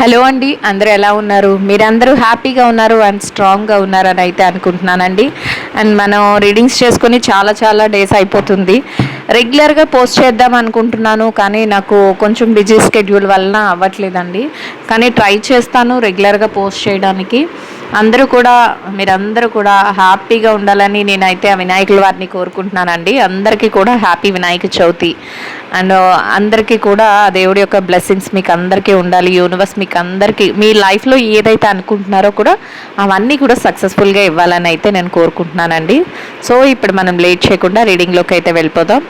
hello అండి అందరూ ఎలా ఉన్నారు మీరందరూ హ్యాపీగా ఉన్నారు అండ్ స్ట్రాంగ్గా ఉన్నారని అయితే అనుకుంటున్నానండి అండ్ మనం రీడింగ్స్ చేసుకొని చాలా చాలా డేస్ అయిపోతుంది రెగ్యులర్గా పోస్ట్ చేద్దాం అనుకుంటున్నాను కానీ నాకు కొంచెం బిజీ స్కెడ్యూల్ వలన అవ్వట్లేదండి కానీ ట్రై చేస్తాను రెగ్యులర్గా పోస్ట్ చేయడానికి అందరూ కూడా మీరందరూ కూడా హ్యాపీగా ఉండాలని నేనైతే ఆ వినాయకుల వారిని కోరుకుంటున్నానండి అందరికీ కూడా హ్యాపీ వినాయక చవితి అండ్ అందరికీ కూడా దేవుడి యొక్క బ్లెస్సింగ్స్ మీకు అందరికీ ఉండాలి యూనివర్స్ మీకు అందరికీ మీ లైఫ్లో ఏదైతే అనుకుంటున్నారో కూడా అవన్నీ కూడా సక్సెస్ఫుల్గా ఇవ్వాలని అయితే నేను కోరుకుంటున్నానండి సో ఇప్పుడు మనం లేట్ చేయకుండా రీడింగ్లోకి అయితే వెళ్ళిపోదాం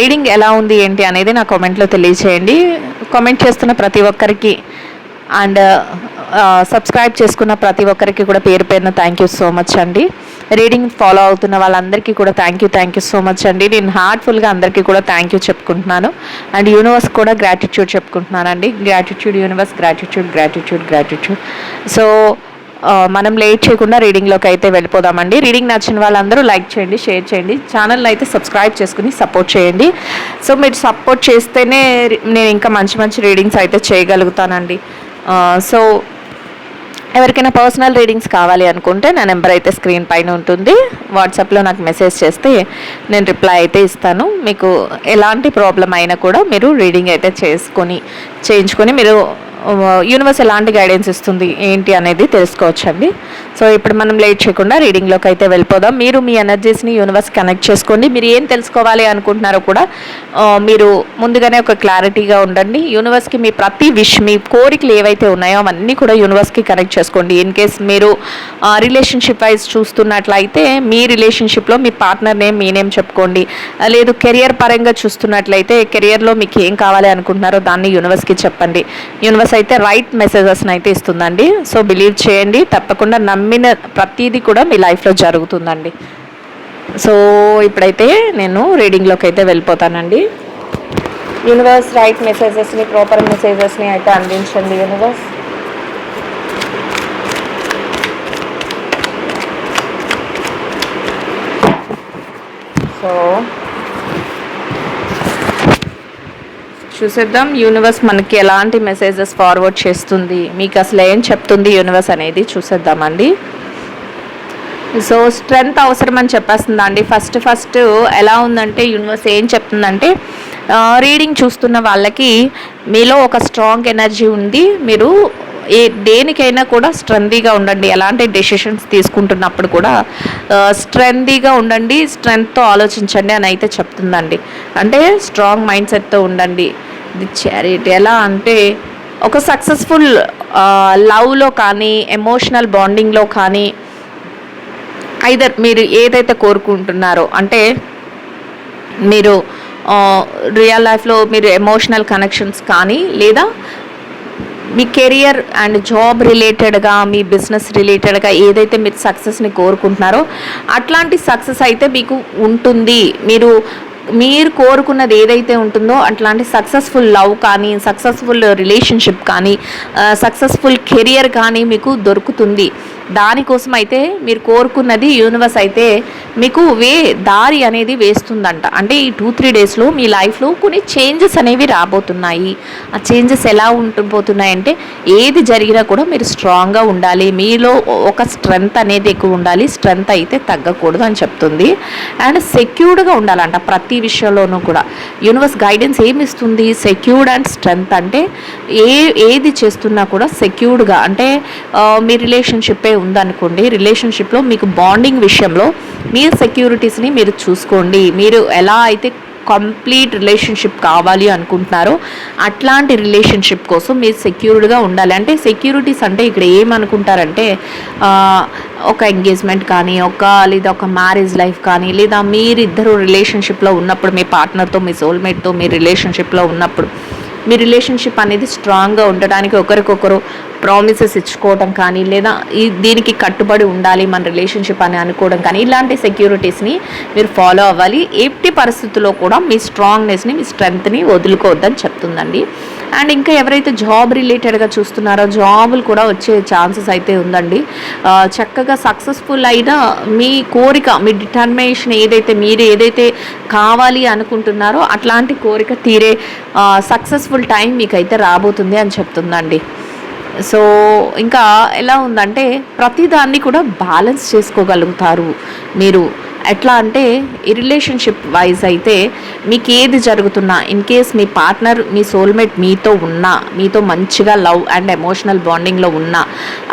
రీడింగ్ ఎలా ఉంది ఏంటి అనేది నా కామెంట్లో తెలియచేయండి కామెంట్ చేస్తున్న ప్రతి ఒక్కరికి అండ్ సబ్స్క్రైబ్ చేసుకున్న ప్రతి ఒక్కరికి కూడా పేరు పేరున థ్యాంక్ యూ సో మచ్ అండి రీడింగ్ ఫాలో అవుతున్న వాళ్ళందరికీ కూడా thank you thank you so much అండి నేను హార్ట్ఫుల్గా అందరికీ కూడా థ్యాంక్ యూ చెప్పుకుంటున్నాను అండ్ యూనివర్స్ కూడా gratitude చెప్పుకుంటున్నానండి gratitude universe gratitude gratitude gratitude so మనం లేట్ చేయకుండా రీడింగ్లోకి అయితే వెళ్ళిపోదామండి రీడింగ్ నచ్చిన వాళ్ళందరూ లైక్ చేయండి షేర్ చేయండి ఛానల్ని అయితే సబ్స్క్రైబ్ చేసుకుని సపోర్ట్ చేయండి సో మీరు సపోర్ట్ చేస్తేనే నేను ఇంకా మంచి మంచి రీడింగ్స్ అయితే చేయగలుగుతానండి సో ఎవరికైనా పర్సనల్ రీడింగ్స్ కావాలి అనుకుంటే నా నెంబర్ అయితే స్క్రీన్ పైన ఉంటుంది వాట్సాప్లో నాకు మెసేజ్ చేస్తే నేను రిప్లై అయితే ఇస్తాను మీకు ఎలాంటి ప్రాబ్లం అయినా కూడా మీరు రీడింగ్ అయితే చేసుకొని చేయించుకొని మీరు యూనివర్స్ ఎలాంటి గైడెన్స్ ఇస్తుంది ఏంటి అనేది తెలుసుకోవచ్చండి సో ఇప్పుడు మనం లేట్ చేయకుండా రీడింగ్లోకి అయితే వెళ్ళిపోదాం మీరు మీ ఎనర్జీస్ని యూనివర్స్ కనెక్ట్ చేసుకోండి మీరు ఏం తెలుసుకోవాలి అనుకుంటున్నారో కూడా మీరు ముందుగానే ఒక క్లారిటీగా ఉండండి యూనివర్స్కి మీ ప్రతి విష్ మీ కోరికలు ఏవైతే ఉన్నాయో అవన్నీ కూడా యూనివర్స్కి కనెక్ట్ చేసుకోండి ఇన్ కేస్ మీరు రిలేషన్షిప్ వైజ్ చూస్తున్నట్లయితే మీ రిలేషన్షిప్లో మీ పార్ట్నర్ నేమ్ మీ నేమ్ చెప్పుకోండి లేదు కెరియర్ పరంగా చూస్తున్నట్లయితే కెరియర్లో మీకు ఏం కావాలి అనుకుంటున్నారో దాన్ని యూనివర్స్కి చెప్పండి యూనివర్స్ మెసేజెస్ అయితే రైట్ మెసేజెస్ని అయితే ఇస్తుందండి సో బిలీవ్ చేయండి తప్పకుండా నమ్మిన ప్రతీది కూడా మీ లైఫ్లో జరుగుతుందండి సో ఇప్పుడైతే నేను రీడింగ్లోకి అయితే వెళ్ళిపోతానండి యూనివర్స్ రైట్ మెసేజెస్ని ప్రాపర్ మెసేజెస్ని అయితే అందించండి యూనివర్స్ సో చూసేద్దాం యూనివర్స్ మనకి ఎలాంటి మెసేజెస్ ఫార్వర్డ్ చేస్తుంది మీకు అసలు ఏం చెప్తుంది యూనివర్స్ అనేది చూసేద్దామండి సో స్ట్రెంగ్త్ అవసరం అని అండి ఫస్ట్ ఫస్ట్ ఎలా ఉందంటే యూనివర్స్ ఏం చెప్తుందంటే రీడింగ్ చూస్తున్న వాళ్ళకి మీలో ఒక స్ట్రాంగ్ ఎనర్జీ ఉంది మీరు ఏ దేనికైనా కూడా స్ట్రెందీగా ఉండండి ఎలాంటి డెసిషన్స్ తీసుకుంటున్నప్పుడు కూడా స్ట్రెందీగా ఉండండి స్ట్రెంగ్త్తో ఆలోచించండి అని అయితే చెప్తుందండి అంటే స్ట్రాంగ్ మైండ్ సెట్తో ఉండండి ది చారిటీ ఎలా అంటే ఒక సక్సెస్ఫుల్ లవ్లో కానీ ఎమోషనల్ బాండింగ్లో కానీ ఐదర్ మీరు ఏదైతే కోరుకుంటున్నారో అంటే మీరు రియల్ లైఫ్లో మీరు ఎమోషనల్ కనెక్షన్స్ కానీ లేదా మీ కెరియర్ అండ్ జాబ్ రిలేటెడ్గా మీ బిజినెస్ రిలేటెడ్గా ఏదైతే మీరు సక్సెస్ని కోరుకుంటున్నారో అట్లాంటి సక్సెస్ అయితే మీకు ఉంటుంది మీరు మీరు కోరుకున్నది ఏదైతే ఉంటుందో అట్లాంటి సక్సెస్ఫుల్ లవ్ కానీ సక్సెస్ఫుల్ రిలేషన్షిప్ కానీ సక్సెస్ఫుల్ కెరియర్ కానీ మీకు దొరుకుతుంది దానికోసం అయితే మీరు కోరుకున్నది యూనివర్స్ అయితే మీకు వే దారి అనేది వేస్తుందంట అంటే ఈ టూ త్రీ డేస్లో మీ లైఫ్లో కొన్ని చేంజెస్ అనేవి రాబోతున్నాయి ఆ చేంజెస్ ఎలా ఉంటుపోతున్నాయంటే ఏది జరిగినా కూడా మీరు స్ట్రాంగ్గా ఉండాలి మీలో ఒక స్ట్రెంగ్త్ అనేది ఎక్కువ ఉండాలి స్ట్రెంగ్త్ అయితే తగ్గకూడదు అని చెప్తుంది అండ్ సెక్యూర్డ్గా ఉండాలంట ప్రతి ప్రతి విషయంలోనూ కూడా యూనివర్స్ గైడెన్స్ ఏమిస్తుంది ఇస్తుంది సెక్యూర్డ్ అండ్ స్ట్రెంగ్త్ అంటే ఏ ఏది చేస్తున్నా కూడా సెక్యూర్డ్గా అంటే మీ రిలేషన్షిప్పే ఉందనుకోండి రిలేషన్షిప్లో మీకు బాండింగ్ విషయంలో మీ సెక్యూరిటీస్ని మీరు చూసుకోండి మీరు ఎలా అయితే కంప్లీట్ రిలేషన్షిప్ కావాలి అనుకుంటున్నారో అట్లాంటి రిలేషన్షిప్ కోసం మీరు సెక్యూర్డ్గా ఉండాలి అంటే సెక్యూరిటీస్ అంటే ఇక్కడ ఏమనుకుంటారంటే ఒక ఎంగేజ్మెంట్ కానీ ఒక లేదా ఒక మ్యారేజ్ లైఫ్ కానీ లేదా మీరిద్దరు రిలేషన్షిప్లో ఉన్నప్పుడు మీ పార్ట్నర్తో మీ సోల్మేట్తో మీ రిలేషన్షిప్లో ఉన్నప్పుడు మీ రిలేషన్షిప్ అనేది స్ట్రాంగ్గా ఉండడానికి ఒకరికొకరు ప్రామిసెస్ ఇచ్చుకోవడం కానీ లేదా ఈ దీనికి కట్టుబడి ఉండాలి మన రిలేషన్షిప్ అని అనుకోవడం కానీ ఇలాంటి సెక్యూరిటీస్ని మీరు ఫాలో అవ్వాలి ఎట్టి పరిస్థితుల్లో కూడా మీ స్ట్రాంగ్నెస్ని మీ స్ట్రెంగ్త్ని వదులుకోవద్దని చెప్తుందండి అండ్ ఇంకా ఎవరైతే జాబ్ రిలేటెడ్గా చూస్తున్నారో జాబులు కూడా వచ్చే ఛాన్సెస్ అయితే ఉందండి చక్కగా సక్సెస్ఫుల్ అయిన మీ కోరిక మీ డిటర్మినేషన్ ఏదైతే మీరు ఏదైతే కావాలి అనుకుంటున్నారో అట్లాంటి కోరిక తీరే సక్సెస్ఫుల్ టైం మీకైతే రాబోతుంది అని చెప్తుందండి సో ఇంకా ఎలా ఉందంటే ప్రతిదాన్ని కూడా బ్యాలెన్స్ చేసుకోగలుగుతారు మీరు ఎట్లా అంటే ఈ రిలేషన్షిప్ వైజ్ అయితే మీకు ఏది జరుగుతున్నా ఇన్ కేస్ మీ పార్ట్నర్ మీ సోల్మేట్ మీతో ఉన్నా మీతో మంచిగా లవ్ అండ్ ఎమోషనల్ బాండింగ్లో ఉన్నా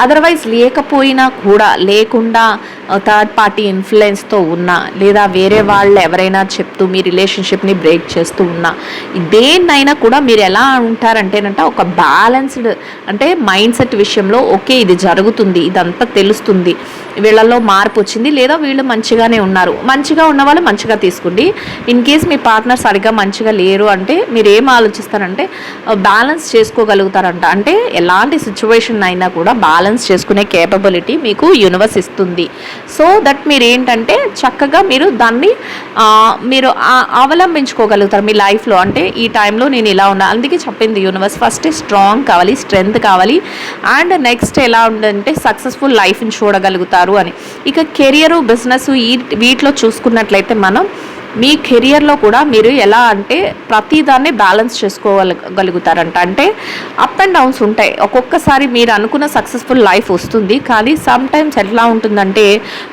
అదర్వైజ్ లేకపోయినా కూడా లేకుండా థర్డ్ పార్టీ ఇన్ఫ్లుయెన్స్తో ఉన్నా లేదా వేరే వాళ్ళు ఎవరైనా చెప్తూ మీ రిలేషన్షిప్ని బ్రేక్ చేస్తూ ఉన్నా దేన్నైనా కూడా మీరు ఎలా ఉంటారంటేనంట ఒక బ్యాలెన్స్డ్ అంటే మైండ్ సెట్ విషయంలో ఓకే ఇది జరుగుతుంది ఇదంతా తెలుస్తుంది వీళ్ళల్లో మార్పు వచ్చింది లేదా వీళ్ళు మంచిగానే ఉన్నారు మంచిగా ఉన్న వాళ్ళు మంచిగా తీసుకోండి ఇన్ కేస్ మీ పార్ట్నర్ సరిగ్గా మంచిగా లేరు అంటే మీరు ఏం ఆలోచిస్తారంటే బ్యాలెన్స్ చేసుకోగలుగుతారంట అంటే ఎలాంటి సిచ్యువేషన్ అయినా కూడా బ్యాలెన్స్ చేసుకునే కేపబిలిటీ మీకు యూనివర్స్ ఇస్తుంది సో దట్ మీరు ఏంటంటే చక్కగా మీరు దాన్ని మీరు అవలంబించుకోగలుగుతారు మీ లైఫ్లో అంటే ఈ టైంలో నేను ఇలా ఉన్నా అందుకే చెప్పింది యూనివర్స్ ఫస్ట్ స్ట్రాంగ్ కావాలి స్ట్రెంగ్త్ కావాలి అండ్ నెక్స్ట్ ఎలా ఉందంటే సక్సెస్ఫుల్ లైఫ్ని చూడగలుగుతారు అని ఇక కెరియరు బిజినెస్ ఈ వీటిలో చూసుకున్నట్లయితే మనం మీ కెరియర్లో కూడా మీరు ఎలా అంటే ప్రతిదాన్ని బ్యాలెన్స్ చేసుకోగలుగుతారంట అంటే అప్ అండ్ డౌన్స్ ఉంటాయి ఒక్కొక్కసారి మీరు అనుకున్న సక్సెస్ఫుల్ లైఫ్ వస్తుంది కానీ సమ్ టైమ్స్ ఎట్లా ఉంటుందంటే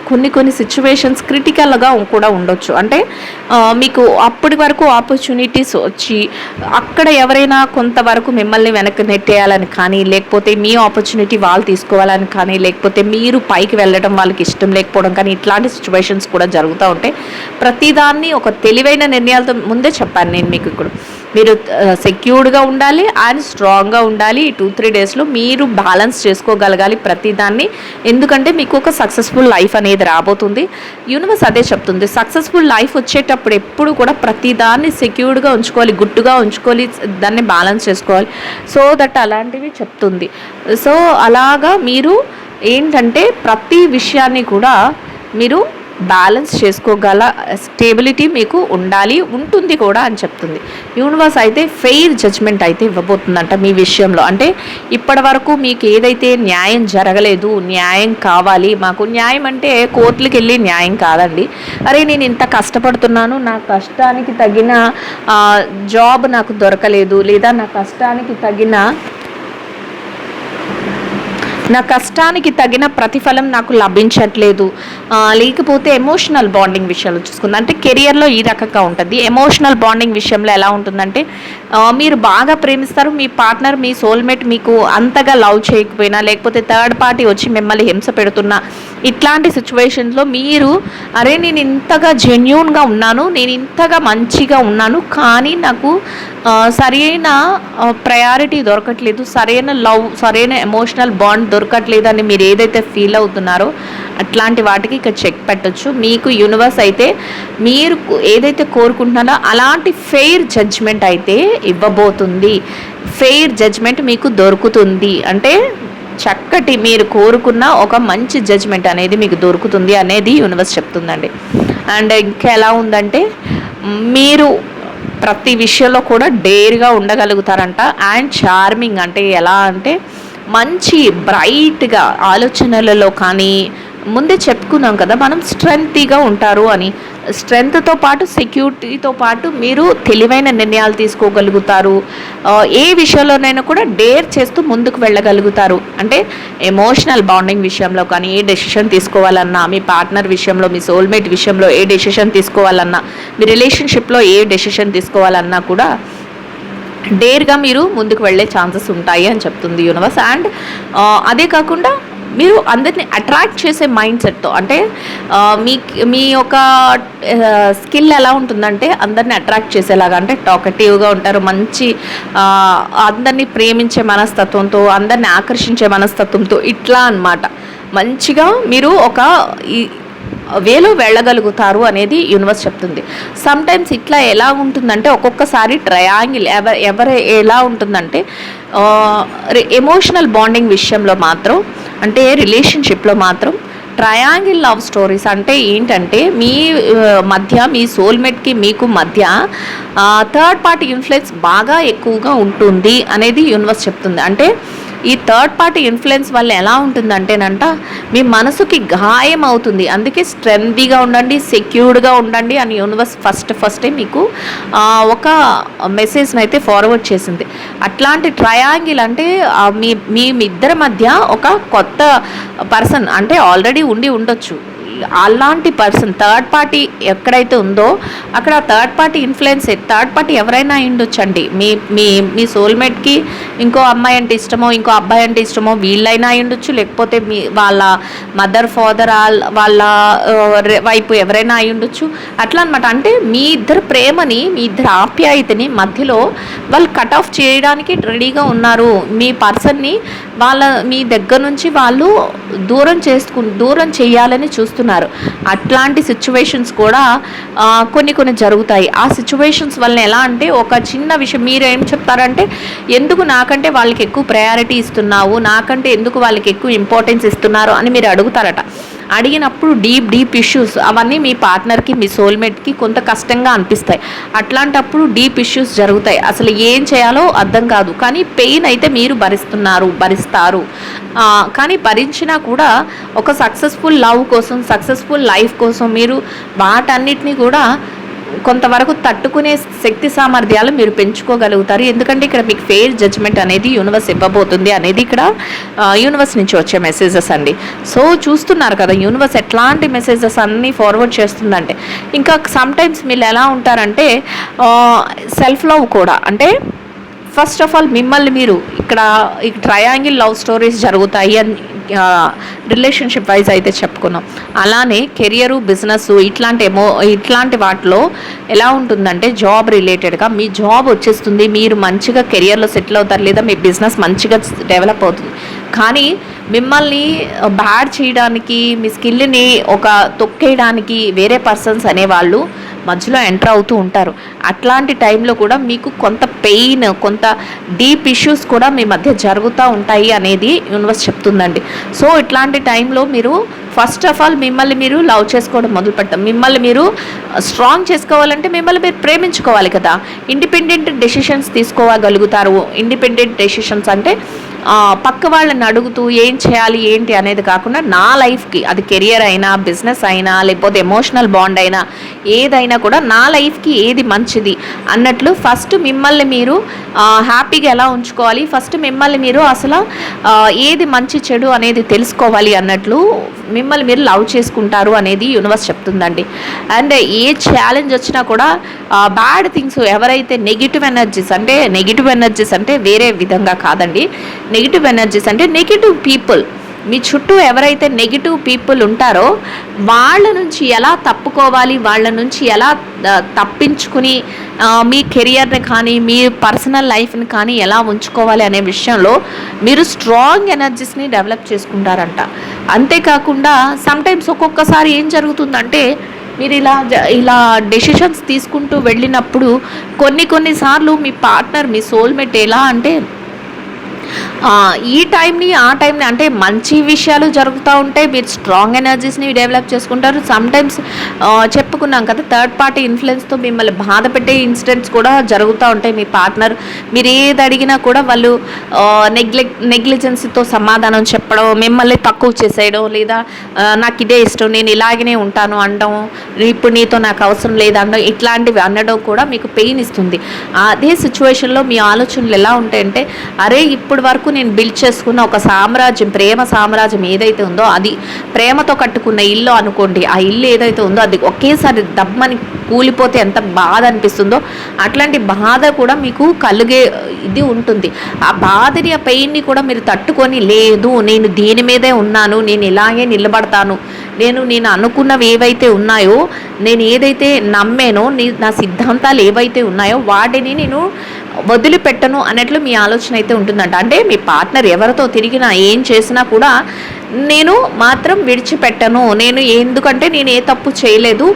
కొన్ని కొన్ని సిచ్యువేషన్స్ క్రిటికల్గా కూడా ఉండొచ్చు అంటే మీకు అప్పటి వరకు ఆపర్చునిటీస్ వచ్చి అక్కడ ఎవరైనా కొంతవరకు మిమ్మల్ని వెనక్కి నెట్టేయాలని కానీ లేకపోతే మీ ఆపర్చునిటీ వాళ్ళు తీసుకోవాలని కానీ లేకపోతే మీరు పైకి వెళ్ళడం వాళ్ళకి ఇష్టం లేకపోవడం కానీ ఇట్లాంటి సిచ్యువేషన్స్ కూడా జరుగుతూ ఉంటాయి ప్రతిదాన్ని అని ఒక తెలివైన నిర్ణయాలతో ముందే చెప్పాను నేను మీకు ఇప్పుడు మీరు సెక్యూర్డ్గా ఉండాలి అండ్ స్ట్రాంగ్గా ఉండాలి ఈ టూ త్రీ డేస్లో మీరు బ్యాలెన్స్ చేసుకోగలగాలి ప్రతిదాన్ని ఎందుకంటే మీకు ఒక సక్సెస్ఫుల్ లైఫ్ అనేది రాబోతుంది యూనివర్స్ అదే చెప్తుంది సక్సెస్ఫుల్ లైఫ్ వచ్చేటప్పుడు ఎప్పుడు కూడా ప్రతిదాన్ని సెక్యూర్డ్గా ఉంచుకోవాలి గుట్టుగా ఉంచుకోవాలి దాన్ని బ్యాలెన్స్ చేసుకోవాలి సో దట్ అలాంటివి చెప్తుంది సో అలాగా మీరు ఏంటంటే ప్రతి విషయాన్ని కూడా మీరు బ్యాలెన్స్ చేసుకోగల స్టేబిలిటీ మీకు ఉండాలి ఉంటుంది కూడా అని చెప్తుంది యూనివర్స్ అయితే ఫెయిర్ జడ్జ్మెంట్ అయితే ఇవ్వబోతుందంట మీ విషయంలో అంటే ఇప్పటి వరకు మీకు ఏదైతే న్యాయం జరగలేదు న్యాయం కావాలి మాకు న్యాయం అంటే కోర్టులకు వెళ్ళి న్యాయం కాదండి అరే నేను ఇంత కష్టపడుతున్నాను నా కష్టానికి తగిన జాబ్ నాకు దొరకలేదు లేదా నా కష్టానికి తగిన నా కష్టానికి తగిన ప్రతిఫలం నాకు లభించట్లేదు లేకపోతే ఎమోషనల్ బాండింగ్ విషయాలు చూసుకుందాం అంటే కెరియర్లో ఈ రకంగా ఉంటుంది ఎమోషనల్ బాండింగ్ విషయంలో ఎలా ఉంటుందంటే మీరు బాగా ప్రేమిస్తారు మీ పార్ట్నర్ మీ సోల్మేట్ మీకు అంతగా లవ్ చేయకపోయినా లేకపోతే థర్డ్ పార్టీ వచ్చి మిమ్మల్ని హింస పెడుతున్నా ఇట్లాంటి సిచ్యువేషన్లో మీరు అరే నేను ఇంతగా జెన్యున్గా ఉన్నాను నేను ఇంతగా మంచిగా ఉన్నాను కానీ నాకు సరైన ప్రయారిటీ దొరకట్లేదు సరైన లవ్ సరైన ఎమోషనల్ బాండ్ దొరకట్లేదు అని మీరు ఏదైతే ఫీల్ అవుతున్నారో అట్లాంటి వాటికి ఇక్కడ చెక్ పెట్టచ్చు మీకు యూనివర్స్ అయితే మీరు ఏదైతే కోరుకుంటున్నారో అలాంటి ఫెయిర్ జడ్జ్మెంట్ అయితే ఇవ్వబోతుంది ఫెయిర్ జడ్జ్మెంట్ మీకు దొరుకుతుంది అంటే చక్కటి మీరు కోరుకున్న ఒక మంచి జడ్జ్మెంట్ అనేది మీకు దొరుకుతుంది అనేది యూనివర్స్ చెప్తుందండి అండ్ ఇంకెలా ఉందంటే మీరు ప్రతి విషయంలో కూడా డేర్గా ఉండగలుగుతారంట అండ్ చార్మింగ్ అంటే ఎలా అంటే మంచి బ్రైట్గా ఆలోచనలలో కానీ ముందే చెప్పుకున్నాం కదా మనం స్ట్రెంగ్తీగా ఉంటారు అని స్ట్రెంగ్త్తో పాటు సెక్యూరిటీతో పాటు మీరు తెలివైన నిర్ణయాలు తీసుకోగలుగుతారు ఏ విషయంలోనైనా కూడా డేర్ చేస్తూ ముందుకు వెళ్ళగలుగుతారు అంటే ఎమోషనల్ బాండింగ్ విషయంలో కానీ ఏ డెసిషన్ తీసుకోవాలన్నా మీ పార్ట్నర్ విషయంలో మీ సోల్మేట్ విషయంలో ఏ డెసిషన్ తీసుకోవాలన్నా మీ రిలేషన్షిప్లో ఏ డెసిషన్ తీసుకోవాలన్నా కూడా డేర్గా మీరు ముందుకు వెళ్ళే ఛాన్సెస్ ఉంటాయి అని చెప్తుంది యూనివర్స్ అండ్ అదే కాకుండా మీరు అందరిని అట్రాక్ట్ చేసే మైండ్ సెట్తో అంటే మీ మీ యొక్క స్కిల్ ఎలా ఉంటుందంటే అందరిని అట్రాక్ట్ చేసేలాగా అంటే టాకటివ్గా ఉంటారు మంచి అందరినీ ప్రేమించే మనస్తత్వంతో అందరిని ఆకర్షించే మనస్తత్వంతో ఇట్లా అనమాట మంచిగా మీరు ఒక వేలో వెళ్ళగలుగుతారు అనేది యూనివర్స్ చెప్తుంది సమ్ టైమ్స్ ఇట్లా ఎలా ఉంటుందంటే ఒక్కొక్కసారి ట్రయాంగిల్ ఎవ ఎవరు ఎలా ఉంటుందంటే ఎమోషనల్ బాండింగ్ విషయంలో మాత్రం అంటే రిలేషన్షిప్లో మాత్రం ట్రయాంగిల్ లవ్ స్టోరీస్ అంటే ఏంటంటే మీ మధ్య మీ సోల్మేట్కి మీకు మధ్య థర్డ్ పార్టీ ఇన్ఫ్లుయెన్స్ బాగా ఎక్కువగా ఉంటుంది అనేది యూనివర్స్ చెప్తుంది అంటే ఈ థర్డ్ పార్టీ ఇన్ఫ్లుయెన్స్ వల్ల ఎలా ఉంటుందంటేనంట మీ మనసుకి గాయం అవుతుంది అందుకే స్ట్రెంగ్గా ఉండండి సెక్యూర్డ్గా ఉండండి అని యూనివర్స్ ఫస్ట్ ఫస్టే మీకు ఒక మెసేజ్ని అయితే ఫార్వర్డ్ చేసింది అట్లాంటి ట్రయాంగిల్ అంటే మీ మీ ఇద్దరి మధ్య ఒక కొత్త పర్సన్ అంటే ఆల్రెడీ ఉండి ఉండొచ్చు అలాంటి పర్సన్ థర్డ్ పార్టీ ఎక్కడైతే ఉందో అక్కడ third party influence third party ఎవరైనా ఉండొచ్చు అండి మీ మీ మీ సోల్మేట్కి ఇంకో అమ్మాయి అంటే ఇష్టమో ఇంకో అబ్బాయి అంటే ఇష్టమో వీళ్ళైనా ఉండొచ్చు లేకపోతే మీ వాళ్ళ మదర్ ఫాదర్ వాళ్ళ వైపు ఎవరైనా అయి ఉండొచ్చు అట్లా అనమాట అంటే మీ ఇద్దరు ప్రేమని మీ ఇద్దరు ఆప్యాయతని మధ్యలో వాళ్ళు కట్ ఆఫ్ చేయడానికి రెడీగా ఉన్నారు మీ పర్సన్ని వాళ్ళ మీ దగ్గర నుంచి వాళ్ళు దూరం చేసుకు దూరం చేయాలని చూస్తున్నారు చేస్తున్నారు అట్లాంటి సిచ్యువేషన్స్ కూడా కొన్ని కొన్ని జరుగుతాయి ఆ సిచ్యువేషన్స్ వలన ఎలా అంటే ఒక చిన్న విషయం మీరు ఏం చెప్తారంటే ఎందుకు నాకంటే వాళ్ళకి ఎక్కువ ప్రయారిటీ ఇస్తున్నావు నాకంటే ఎందుకు వాళ్ళకి ఎక్కువ ఇంపార్టెన్స్ ఇస్తున్నారు అని మీరు అడుగుతారట అడిగినప్పుడు డీప్ డీప్ ఇష్యూస్ అవన్నీ మీ పార్ట్నర్కి మీ సోల్మేట్కి కొంత కష్టంగా అనిపిస్తాయి అట్లాంటప్పుడు డీప్ ఇష్యూస్ జరుగుతాయి అసలు ఏం చేయాలో అర్థం కాదు కానీ పెయిన్ అయితే మీరు భరిస్తున్నారు భరిస్తారు కానీ భరించినా కూడా ఒక సక్సెస్ఫుల్ లవ్ కోసం సక్సెస్ఫుల్ లైఫ్ కోసం మీరు వాటన్నిటిని కూడా కొంతవరకు తట్టుకునే శక్తి సామర్థ్యాలు మీరు పెంచుకోగలుగుతారు ఎందుకంటే ఇక్కడ మీకు ఫెయిర్ జడ్జ్మెంట్ అనేది యూనివర్స్ ఇవ్వబోతుంది అనేది ఇక్కడ యూనివర్స్ నుంచి వచ్చే మెసేజెస్ అండి సో చూస్తున్నారు కదా యూనివర్స్ ఎట్లాంటి మెసేజెస్ అన్నీ ఫార్వర్డ్ చేస్తుందంటే ఇంకా సమ్టైమ్స్ మీరు ఎలా ఉంటారంటే సెల్ఫ్ లవ్ కూడా అంటే ఫస్ట్ ఆఫ్ ఆల్ మిమ్మల్ని మీరు ఇక్కడ ట్రయాంగిల్ లవ్ స్టోరీస్ జరుగుతాయి అని రిలేషన్షిప్ వైజ్ అయితే చెప్పుకున్నాం అలానే కెరియరు బిజినెస్ ఇట్లాంటి ఎమో ఇట్లాంటి వాటిలో ఎలా ఉంటుందంటే జాబ్ రిలేటెడ్గా మీ జాబ్ వచ్చేస్తుంది మీరు మంచిగా కెరియర్లో సెటిల్ అవుతారు లేదా మీ బిజినెస్ మంచిగా డెవలప్ అవుతుంది కానీ మిమ్మల్ని బ్యాడ్ చేయడానికి మీ స్కిల్ని ఒక తొక్కేయడానికి వేరే పర్సన్స్ అనేవాళ్ళు మధ్యలో ఎంటర్ అవుతూ ఉంటారు అట్లాంటి టైంలో కూడా మీకు కొంత పెయిన్ కొంత డీప్ ఇష్యూస్ కూడా మీ మధ్య జరుగుతూ ఉంటాయి అనేది యూనివర్స్ చెప్తుందండి సో ఇట్లాంటి టైంలో మీరు ఫస్ట్ ఆఫ్ ఆల్ మిమ్మల్ని మీరు లవ్ చేసుకోవడం మొదలు పెడతాం మిమ్మల్ని మీరు స్ట్రాంగ్ చేసుకోవాలంటే మిమ్మల్ని మీరు ప్రేమించుకోవాలి కదా ఇండిపెండెంట్ డెసిషన్స్ తీసుకోగలుగుతారు ఇండిపెండెంట్ డెసిషన్స్ అంటే పక్క వాళ్ళని అడుగుతూ ఏం చేయాలి ఏంటి అనేది కాకుండా నా లైఫ్కి అది కెరియర్ అయినా బిజినెస్ అయినా లేకపోతే ఎమోషనల్ బాండ్ అయినా ఏదైనా కూడా నా లైఫ్కి ఏది మంచిది అన్నట్లు ఫస్ట్ మిమ్మల్ని మీరు హ్యాపీగా ఎలా ఉంచుకోవాలి ఫస్ట్ మిమ్మల్ని మీరు అసలు ఏది మంచి చెడు అనేది తెలుసుకోవాలి అన్నట్లు మిమ్మల్ని మీరు లవ్ చేసుకుంటారు అనేది యూనివర్స్ చెప్తుందండి అండ్ ఏ ఛాలెంజ్ వచ్చినా కూడా బ్యాడ్ థింగ్స్ ఎవరైతే నెగిటివ్ ఎనర్జీస్ అంటే నెగిటివ్ ఎనర్జీస్ అంటే వేరే విధంగా కాదండి నెగిటివ్ ఎనర్జీస్ అంటే నెగిటివ్ పీపుల్ మీ చుట్టూ ఎవరైతే నెగిటివ్ పీపుల్ ఉంటారో వాళ్ళ నుంచి ఎలా తప్పుకోవాలి వాళ్ళ నుంచి ఎలా తప్పించుకుని మీ కెరియర్ని కానీ మీ పర్సనల్ లైఫ్ని కానీ ఎలా ఉంచుకోవాలి అనే విషయంలో మీరు స్ట్రాంగ్ ఎనర్జీస్ని డెవలప్ చేసుకుంటారంట అంతేకాకుండా సమ్టైమ్స్ ఒక్కొక్కసారి ఏం జరుగుతుందంటే మీరు ఇలా ఇలా డెసిషన్స్ తీసుకుంటూ వెళ్ళినప్పుడు కొన్ని కొన్నిసార్లు మీ పార్ట్నర్ మీ సోల్మేట్ ఎలా అంటే ఈ టైంని ఆ టైంని అంటే మంచి విషయాలు జరుగుతూ ఉంటాయి మీరు స్ట్రాంగ్ ఎనర్జీస్ని డెవలప్ చేసుకుంటారు సమ్టైమ్స్ చెప్పుకున్నాం కదా థర్డ్ పార్టీ ఇన్ఫ్లుయెన్స్తో మిమ్మల్ని బాధ పెట్టే ఇన్సిడెంట్స్ కూడా జరుగుతూ ఉంటాయి మీ పార్ట్నర్ మీరు ఏది అడిగినా కూడా వాళ్ళు నెగ్లెక్ట్ నెగ్లిజెన్సీతో సమాధానం చెప్పడం మిమ్మల్ని తక్కువ చేసేయడం లేదా నాకు ఇదే ఇష్టం నేను ఇలాగనే ఉంటాను అనడం ఇప్పుడు నీతో నాకు అవసరం లేదు అనడం ఇట్లాంటివి అనడం కూడా మీకు పెయిన్ ఇస్తుంది అదే సిచ్యువేషన్లో మీ ఆలోచనలు ఎలా ఉంటాయంటే అరే ఇప్పుడు వరకు నేను బిల్డ్ చేసుకున్న ఒక సామ్రాజ్యం ప్రేమ సామ్రాజ్యం ఏదైతే ఉందో అది ప్రేమతో కట్టుకున్న ఇల్లు అనుకోండి ఆ ఇల్లు ఏదైతే ఉందో అది ఒకేసారి దమ్మని కూలిపోతే ఎంత బాధ అనిపిస్తుందో అట్లాంటి బాధ కూడా మీకు కలిగే ఇది ఉంటుంది ఆ బాధని ఆ పెయిన్ని కూడా మీరు తట్టుకొని లేదు నేను దీని మీదే ఉన్నాను నేను ఇలాగే నిలబడతాను నేను నేను అనుకున్నవి ఏవైతే ఉన్నాయో నేను ఏదైతే నమ్మేనో నా సిద్ధాంతాలు ఏవైతే ఉన్నాయో వాటిని నేను వదిలిపెట్టను అన్నట్లు మీ ఆలోచన అయితే ఉంటుందంట అంటే మీ పార్ట్నర్ ఎవరితో తిరిగినా ఏం చేసినా కూడా నేను మాత్రం విడిచిపెట్టను నేను ఎందుకంటే నేను ఏ తప్పు చేయలేదు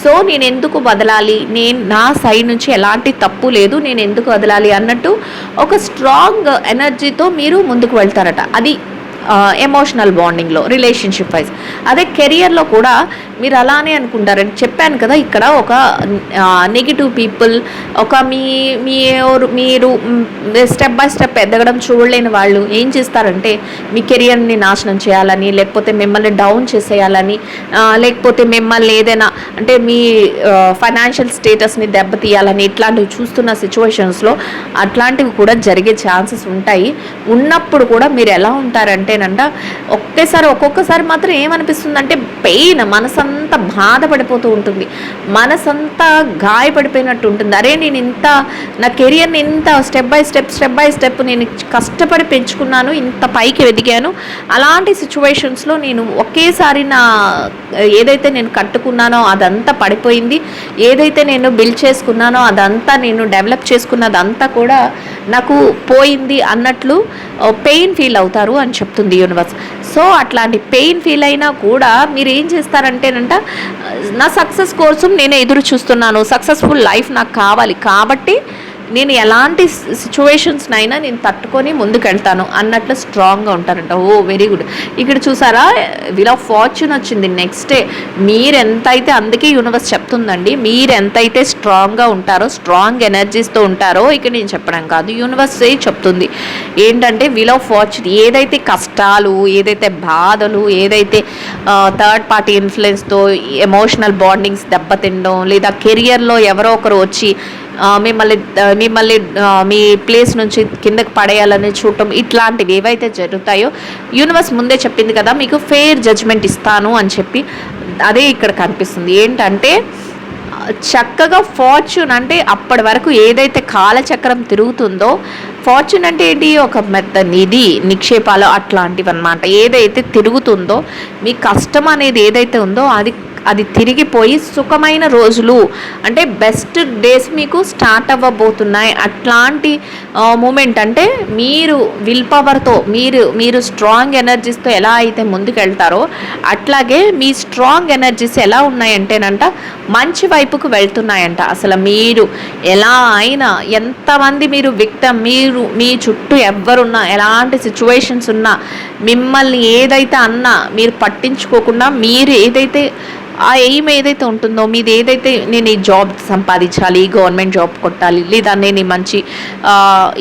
సో నేను ఎందుకు వదలాలి నేను నా సైడ్ నుంచి ఎలాంటి తప్పు లేదు నేను ఎందుకు వదలాలి అన్నట్టు ఒక స్ట్రాంగ్ ఎనర్జీతో మీరు ముందుకు వెళ్తారట అది ఎమోషనల్ బాండింగ్లో రిలేషన్షిప్ వైజ్ అదే కెరియర్లో కూడా మీరు అలానే అనుకుంటారని చెప్పాను కదా ఇక్కడ ఒక నెగిటివ్ పీపుల్ ఒక మీ మీ మీరు స్టెప్ బై స్టెప్ ఎదగడం చూడలేని వాళ్ళు ఏం చేస్తారంటే మీ కెరియర్ని నాశనం చేయాలని లేకపోతే మిమ్మల్ని డౌన్ చేసేయాలని లేకపోతే మిమ్మల్ని ఏదైనా అంటే మీ ఫైనాన్షియల్ స్టేటస్ని దెబ్బతీయాలని ఇట్లాంటివి చూస్తున్న సిచ్యువేషన్స్లో అట్లాంటివి కూడా జరిగే ఛాన్సెస్ ఉంటాయి ఉన్నప్పుడు కూడా మీరు ఎలా ఉంటారంటేనంట ఒకేసారి ఒక్కొక్కసారి మాత్రం ఏమనిపిస్తుందంటే పెయిన్ మనసు మనసంతా బాధపడిపోతూ ఉంటుంది మనసంతా గాయపడిపోయినట్టు ఉంటుంది అరే నేను ఇంత నా కెరియర్ని ఇంత step by step step by step నేను కష్టపడి పెంచుకున్నాను ఇంత పైకి ఎదిగాను అలాంటి సిచ్యువేషన్స్లో నేను ఒకేసారి నా ఏదైతే నేను కట్టుకున్నానో అదంతా పడిపోయింది ఏదైతే నేను బిల్డ్ చేసుకున్నానో అదంతా నేను డెవలప్ చేసుకున్నదంతా కూడా నాకు పోయింది అన్నట్లు పెయిన్ ఫీల్ అవుతారు అని చెప్తుంది యూనివర్స్ సో అట్లాంటి పెయిన్ ఫీల్ అయినా కూడా మీరు ఏం చేస్తారంటే చెప్పారంట నా సక్సెస్ కోసం నేను ఎదురు చూస్తున్నాను సక్సెస్ఫుల్ లైఫ్ నాకు కావాలి కాబట్టి నేను ఎలాంటి సిచ్యువేషన్స్నైనా నేను తట్టుకొని ముందుకెళ్తాను అన్నట్లు స్ట్రాంగ్గా ఉంటారంట ఓ వెరీ గుడ్ ఇక్కడ చూసారా వీల్ ఆఫ్ ఫార్చ్యూన్ వచ్చింది నెక్స్ట్ డే మీరెంతైతే అందుకే యూనివర్స్ చెప్తుందండి మీరెంతైతే స్ట్రాంగ్గా ఉంటారో స్ట్రాంగ్ ఎనర్జీస్తో ఉంటారో ఇక్కడ నేను చెప్పడం కాదు యూనివర్స్ చెప్తుంది ఏంటంటే వీల్ ఆఫ్ ఫార్చ్యూన్ ఏదైతే కష్టాలు ఏదైతే బాధలు ఏదైతే థర్డ్ పార్టీ ఇన్ఫ్లుయెన్స్తో ఎమోషనల్ బాండింగ్స్ దెబ్బతినడం లేదా కెరియర్లో ఎవరో ఒకరు వచ్చి మిమ్మల్ని మిమ్మల్ని మీ ప్లేస్ నుంచి కిందకు పడేయాలని చూడటం ఇట్లాంటివి ఏవైతే జరుగుతాయో యూనివర్స్ ముందే చెప్పింది కదా మీకు ఫెయిర్ జడ్జ్మెంట్ ఇస్తాను అని చెప్పి అదే ఇక్కడ కనిపిస్తుంది ఏంటంటే చక్కగా ఫార్చ్యూన్ అంటే అప్పటి వరకు ఏదైతే కాలచక్రం తిరుగుతుందో ఫార్చ్యూన్ అంటే ఏంటి ఒక మెత్త నిధి నిక్షేపాలు అట్లాంటివి అనమాట ఏదైతే తిరుగుతుందో మీ కష్టం అనేది ఏదైతే ఉందో అది అది తిరిగిపోయి సుఖమైన రోజులు అంటే బెస్ట్ డేస్ మీకు స్టార్ట్ అవ్వబోతున్నాయి అట్లాంటి మూమెంట్ అంటే మీరు విల్ పవర్తో మీరు మీరు స్ట్రాంగ్ ఎనర్జీస్తో ఎలా అయితే ముందుకెళ్తారో అట్లాగే మీ స్ట్రాంగ్ ఎనర్జీస్ ఎలా ఉన్నాయంటేనంట మంచి వైపుకు వెళ్తున్నాయంట అసలు మీరు ఎలా అయినా ఎంతమంది మీరు విక్టమ్ మీరు మీ చుట్టూ ఎవ్వరున్నా ఎలాంటి సిచ్యువేషన్స్ ఉన్నా మిమ్మల్ని ఏదైతే అన్నా మీరు పట్టించుకోకుండా మీరు ఏదైతే ఆ ఎయిమ్ ఏదైతే ఉంటుందో మీది ఏదైతే నేను ఈ జాబ్ సంపాదించాలి గవర్నమెంట్ జాబ్ కొట్టాలి లేదా నేను ఈ మంచి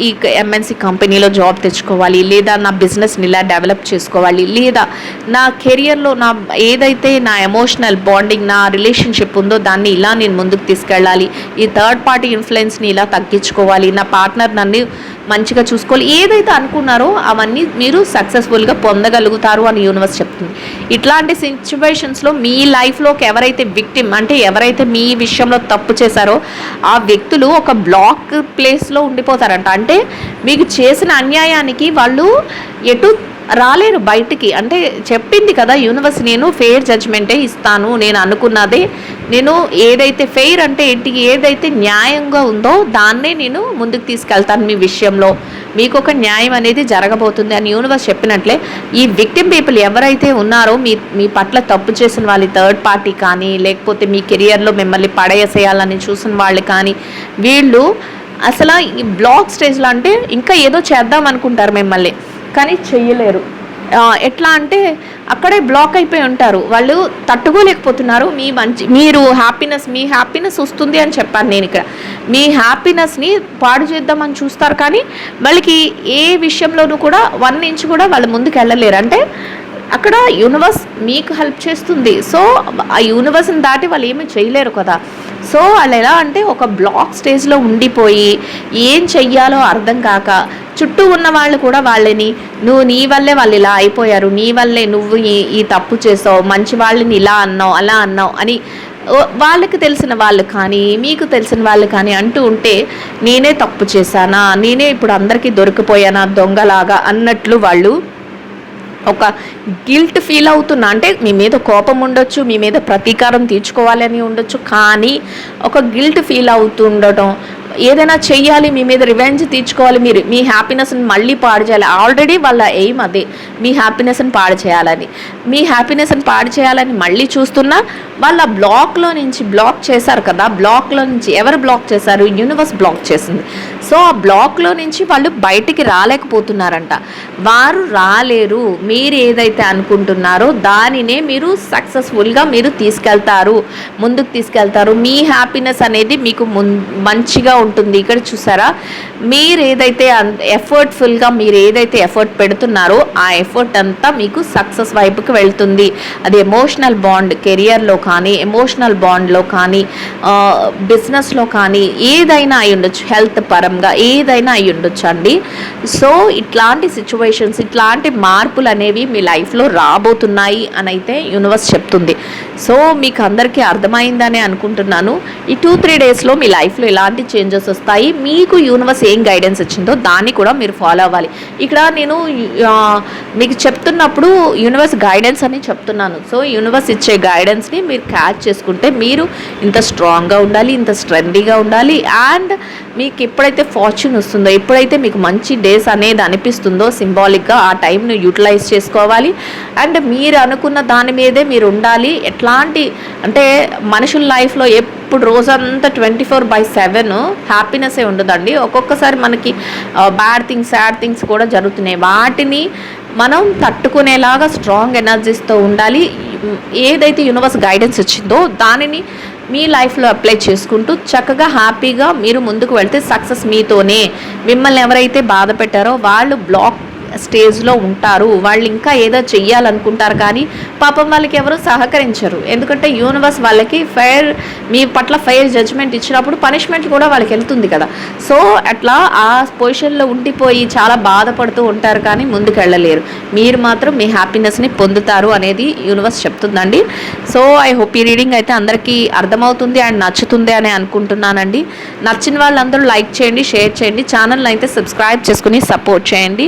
ఈ ఎంఎన్సీ కంపెనీలో జాబ్ తెచ్చుకోవాలి లేదా నా బిజినెస్ని ఇలా డెవలప్ చేసుకోవాలి లేదా నా కెరియర్లో నా ఏదైతే నా ఎమోషనల్ బాండింగ్ నా రిలేషన్షిప్ ఉందో దాన్ని ఇలా నేను ముందుకు తీసుకెళ్ళాలి ఈ థర్డ్ పార్టీ ఇన్ఫ్లుయెన్స్ని ఇలా తగ్గించుకోవాలి నా పార్ట్నర్ నన్ను మంచిగా చూసుకోవాలి ఏదైతే అనుకున్నారో అవన్నీ మీరు సక్సెస్ఫుల్గా పొందగలుగుతారు అని యూనివర్స్ చెప్తుంది ఇట్లాంటి సిచ్యువేషన్స్లో మీ లైఫ్లోకి ఎవరైతే విక్టిమ్ అంటే ఎవరైతే మీ విషయంలో తప్పు చేశారో ఆ వ్యక్తులు ఒక బ్లాక్ ప్లేస్లో ఉండిపోతారంట అంటే మీకు చేసిన అన్యాయానికి వాళ్ళు ఎటు రాలేరు బయటికి అంటే చెప్పింది కదా యూనివర్స్ నేను ఫెయిర్ జడ్జ్మెంటే ఇస్తాను నేను అనుకున్నదే నేను ఏదైతే ఫెయిర్ అంటే ఏంటి ఏదైతే న్యాయంగా ఉందో దాన్నే నేను ముందుకు తీసుకెళ్తాను మీ విషయంలో మీకు ఒక న్యాయం అనేది జరగబోతుంది అని యూనివర్స్ చెప్పినట్లే ఈ విక్టిమ్ పీపుల్ ఎవరైతే ఉన్నారో మీ మీ పట్ల తప్పు చేసిన వాళ్ళు థర్డ్ పార్టీ కానీ లేకపోతే మీ కెరియర్లో మిమ్మల్ని పడేసేయాలని చూసిన వాళ్ళు కానీ వీళ్ళు అసలు ఈ బ్లాక్ స్టేజ్లో అంటే ఇంకా ఏదో చేద్దాం అనుకుంటారు మిమ్మల్ని కానీ చెయ్యలేరు ఎట్లా అంటే అక్కడే బ్లాక్ అయిపోయి ఉంటారు వాళ్ళు తట్టుకోలేకపోతున్నారు మీ మంచి మీరు హ్యాపీనెస్ మీ హ్యాపీనెస్ వస్తుంది అని చెప్పాను నేను ఇక్కడ మీ హ్యాపీనెస్ని పాడు చేద్దామని చూస్తారు కానీ వాళ్ళకి ఏ విషయంలోనూ కూడా వన్ ఇంచ్ కూడా వాళ్ళు ముందుకు వెళ్ళలేరు అంటే అక్కడ యూనివర్స్ మీకు హెల్ప్ చేస్తుంది సో ఆ యూనివర్స్ని దాటి వాళ్ళు ఏమీ చేయలేరు కదా సో వాళ్ళు ఎలా అంటే ఒక బ్లాక్ స్టేజ్లో ఉండిపోయి ఏం చెయ్యాలో అర్థం కాక చుట్టూ ఉన్న వాళ్ళు కూడా వాళ్ళని నువ్వు నీ వల్లే వాళ్ళు ఇలా అయిపోయారు నీ వల్లే నువ్వు ఈ ఈ తప్పు చేసావు మంచి వాళ్ళని ఇలా అన్నావు అలా అన్నావు అని వాళ్ళకి తెలిసిన వాళ్ళు కానీ మీకు తెలిసిన వాళ్ళు కానీ అంటూ ఉంటే నేనే తప్పు చేశానా నేనే ఇప్పుడు అందరికీ దొరికిపోయానా దొంగలాగా అన్నట్లు వాళ్ళు ఒక గిల్ట్ ఫీల్ అవుతున్నా అంటే మీ మీద కోపం ఉండొచ్చు మీ మీద ప్రతీకారం తీర్చుకోవాలని ఉండొచ్చు కానీ ఒక గిల్ట్ ఫీల్ అవుతుండటం ఏదైనా చెయ్యాలి మీ మీద రివెంజ్ తీర్చుకోవాలి మీరు మీ హ్యాపీనెస్ని మళ్ళీ పాడు చేయాలి ఆల్రెడీ వాళ్ళ ఎయిమ్ అదే మీ హ్యాపీనెస్ని పాడు చేయాలని మీ హ్యాపీనెస్ని పాడు చేయాలని మళ్ళీ చూస్తున్నా వాళ్ళ బ్లాక్లో నుంచి బ్లాక్ చేశారు కదా బ్లాక్లో నుంచి ఎవరు బ్లాక్ చేశారు యూనివర్స్ బ్లాక్ చేసింది సో ఆ బ్లాక్లో నుంచి వాళ్ళు బయటికి రాలేకపోతున్నారంట వారు రాలేరు మీరు ఏదైతే అనుకుంటున్నారో దానినే మీరు సక్సెస్ఫుల్గా మీరు తీసుకెళ్తారు ముందుకు తీసుకెళ్తారు మీ హ్యాపీనెస్ అనేది మీకు మంచిగా ఉంటుంది ఇక్కడ చూసారా మీరు ఏదైతే ఎఫర్ట్ఫుల్గా మీరు ఏదైతే ఎఫర్ట్ పెడుతున్నారో ఆ ఎఫర్ట్ అంతా మీకు సక్సెస్ వైపుకి వెళ్తుంది అది ఎమోషనల్ బాండ్ కెరియర్లో కానీ ఎమోషనల్ బాండ్లో కానీ బిజినెస్లో కానీ ఏదైనా అయి ఉండొచ్చు హెల్త్ పరంగా ఏదైనా అయి ఉండొచ్చు అండి సో ఇట్లాంటి సిచ్యువేషన్స్ ఇట్లాంటి మార్పులు అనేవి మీ లైఫ్లో రాబోతున్నాయి అని అయితే యూనివర్స్ చెప్తుంది సో మీకు అందరికీ అర్థమైందని అనుకుంటున్నాను ఈ టూ త్రీ డేస్లో మీ లైఫ్లో ఇలాంటి చేంజ్ చేంజెస్ వస్తాయి మీకు యూనివర్స్ ఏం గైడెన్స్ ఇచ్చిందో దాన్ని కూడా మీరు ఫాలో అవ్వాలి ఇక్కడ నేను మీకు చెప్తున్నప్పుడు యూనివర్స్ గైడెన్స్ అని చెప్తున్నాను సో యూనివర్స్ ఇచ్చే గైడెన్స్ని మీరు క్యాచ్ చేసుకుంటే మీరు ఇంత స్ట్రాంగ్గా ఉండాలి ఇంత స్ట్రెండీగా ఉండాలి అండ్ మీకు ఎప్పుడైతే ఫార్చ్యూన్ వస్తుందో ఎప్పుడైతే మీకు మంచి డేస్ అనేది అనిపిస్తుందో సింబాలిక్గా ఆ టైంను యూటిలైజ్ చేసుకోవాలి అండ్ మీరు అనుకున్న దాని మీదే మీరు ఉండాలి ఎట్లాంటి అంటే మనుషుల లైఫ్లో ఎప్పుడు ఇప్పుడు రోజంతా ట్వంటీ ఫోర్ బై సెవెన్ హ్యాపీనెస్సే ఉండదండి ఒక్కొక్కసారి మనకి బ్యాడ్ థింగ్స్ సాడ్ థింగ్స్ కూడా జరుగుతున్నాయి వాటిని మనం తట్టుకునేలాగా స్ట్రాంగ్ ఎనర్జీస్తో ఉండాలి ఏదైతే యూనివర్స్ గైడెన్స్ వచ్చిందో దానిని మీ లైఫ్లో అప్లై చేసుకుంటూ చక్కగా హ్యాపీగా మీరు ముందుకు వెళ్తే సక్సెస్ మీతోనే మిమ్మల్ని ఎవరైతే బాధ పెట్టారో వాళ్ళు బ్లాక్ స్టేజ్లో ఉంటారు వాళ్ళు ఇంకా ఏదో చెయ్యాలనుకుంటారు కానీ పాపం వాళ్ళకి ఎవరు సహకరించరు ఎందుకంటే యూనివర్స్ వాళ్ళకి ఫైర్ మీ పట్ల ఫైర్ జడ్జ్మెంట్ ఇచ్చినప్పుడు పనిష్మెంట్ కూడా వాళ్ళకి వెళ్తుంది కదా సో అట్లా ఆ పొజిషన్లో ఉండిపోయి చాలా బాధపడుతూ ఉంటారు కానీ ముందుకు వెళ్ళలేరు మీరు మాత్రం మీ హ్యాపీనెస్ని పొందుతారు అనేది యూనివర్స్ చెప్తుందండి సో ఐ హోప్ ఈ రీడింగ్ అయితే అందరికీ అర్థమవుతుంది అండ్ నచ్చుతుంది అని అనుకుంటున్నానండి నచ్చిన వాళ్ళందరూ లైక్ చేయండి షేర్ చేయండి ఛానల్ అయితే సబ్స్క్రైబ్ చేసుకుని సపోర్ట్ చేయండి